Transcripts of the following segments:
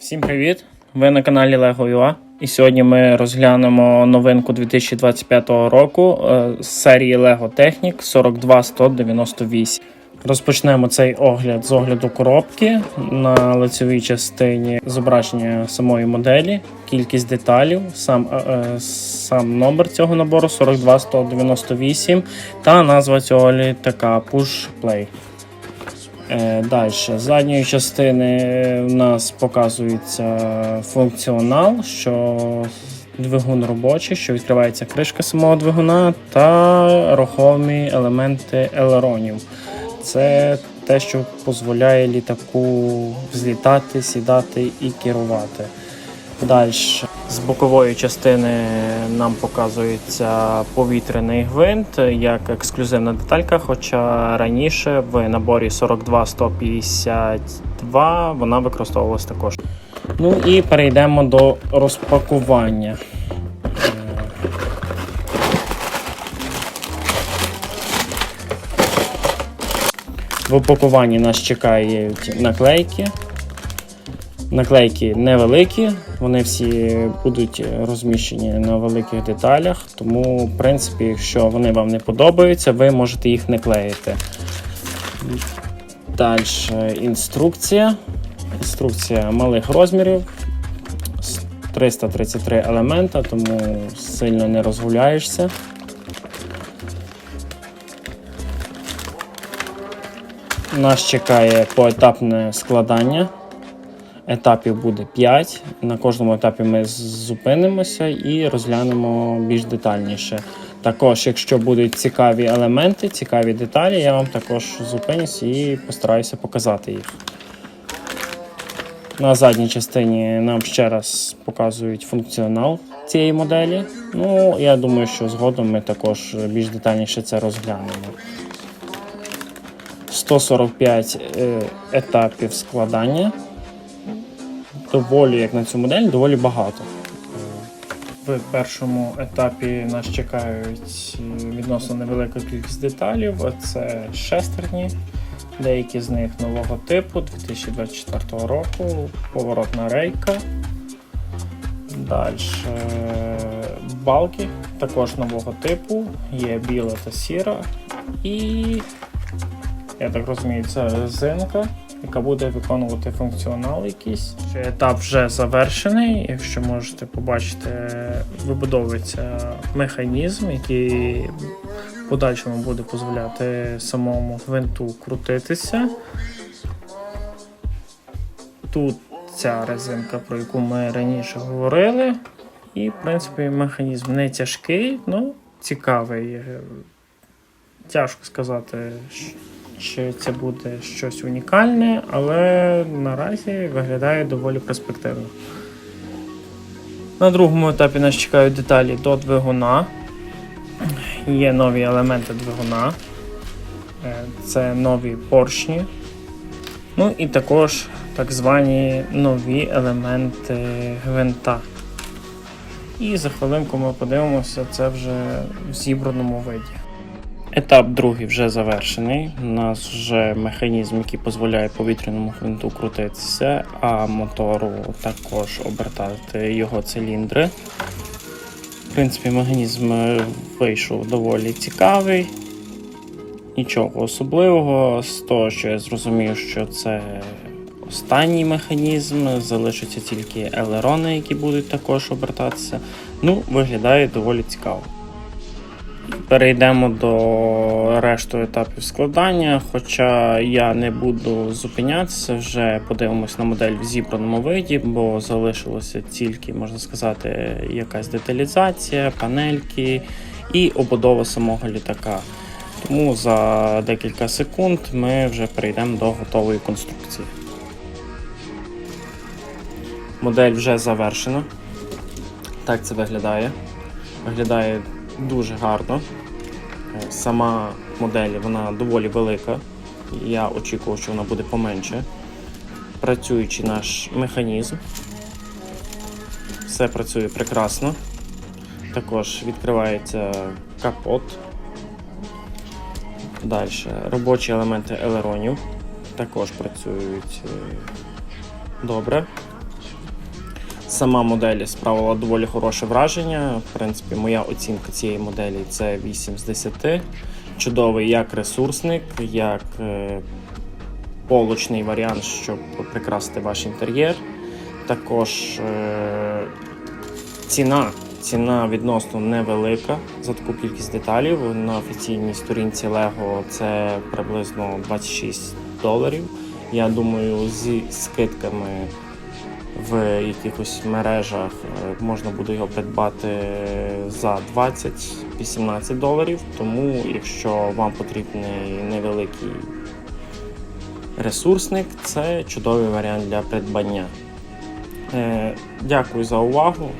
Всім привіт! Ви на каналі Lego.ua і сьогодні ми розглянемо новинку 2025 року е, з серії Lego Technic 42198. Розпочнемо цей огляд з огляду коробки на лицевій частині зображення самої моделі, кількість деталів, сам, е, е, сам номер цього набору 42198 та назва цього літака Push Play. Е, Далі, задньої частини в нас показується функціонал, що двигун робочий, що відкривається кришка самого двигуна та рухомі елементи елеронів. Це те, що дозволяє літаку взлітати, сідати і керувати. Далі з бокової частини нам показується повітряний гвинт як ексклюзивна деталька, хоча раніше в наборі 42-152 вона використовувалась також. Ну і перейдемо до розпакування. В упакуванні нас чекають наклейки. Наклейки невеликі, вони всі будуть розміщені на великих деталях, тому, в принципі, якщо вони вам не подобаються, ви можете їх не клеїти. Далі інструкція. Інструкція малих розмірів. 333 елемента, тому сильно не розгуляєшся. Нас чекає поетапне складання. Етапів буде 5. На кожному етапі ми зупинимося і розглянемо більш детальніше. Також, якщо будуть цікаві елементи, цікаві деталі, я вам також зупинюсь і постараюся показати їх. На задній частині нам ще раз показують функціонал цієї моделі. Ну, я думаю, що згодом ми також більш детальніше це розглянемо. 145 е, етапів складання доволі, як на цю модель, доволі багато. В першому етапі нас чекають відносно невелика кількість деталів. Це шестерні, деякі з них нового типу 2024 року, поворотна рейка. Далі балки також нового типу, є біла та сіра. І, я так розумію, це резинка яка буде виконувати функціонал якийсь. Етап вже завершений. Якщо можете побачити, вибудовується механізм, який в подальшому буде дозволяти самому гвинту крутитися. Тут ця резинка, про яку ми раніше говорили. І, в принципі, механізм не тяжкий, але цікавий. Тяжко сказати, чи це буде щось унікальне, але наразі виглядає доволі перспективно. На другому етапі нас чекають деталі до двигуна. Є нові елементи двигуна, Е, це нові поршні. Ну і також так звані нові елементи гвинта. І за хвилинку ми подивимося це вже в зібраному виді. Етап другий вже завершений. У нас вже механізм, який дозволяє повітряному гвинту крутитися, а мотору також обертати його циліндри. В принципі, механізм вийшов доволі цікавий. Нічого особливого. З того, що я зрозумів, що це останній механізм, залишаться тільки елерони, які будуть також обертатися. Ну, виглядає доволі цікаво. Перейдемо до решту етапів складання. Хоча я не буду зупинятися, вже подивимось на модель в зібраному виді, бо залишилося тільки, можна сказати, якась деталізація, панельки і обудова самого літака. Тому за декілька секунд ми вже перейдемо до готової конструкції. Модель вже завершена. Так це виглядає. Виглядає дуже гарно. Е, Сама модель вона доволі велика. Я очікував, що вона буде поменше. Працюючий наш механізм. Все працює прекрасно. Також відкривається капот. Далі робочі елементи елеронів також працюють е, добре. Сама модель справила доволі хороше враження. В принципі, моя оцінка цієї моделі це 8 з 10. Чудовий як ресурсник, як е, полочний варіант, щоб прикрасити ваш інтер'єр. Також е, ціна. Ціна відносно невелика за таку кількість деталів. На офіційній сторінці Lego це приблизно 26 доларів. Я думаю, зі скидками в якихось мережах е, можна буде його придбати за 20-18 доларів. Тому, якщо вам потрібний невеликий ресурсник, це чудовий варіант для придбання. Е, Дякую за увагу.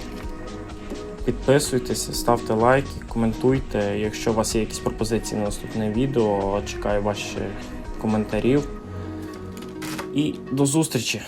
Підписуйтесь, ставте лайки, коментуйте. Якщо у вас є якісь пропозиції на наступне відео, чекаю ваших коментарів. І до зустрічі!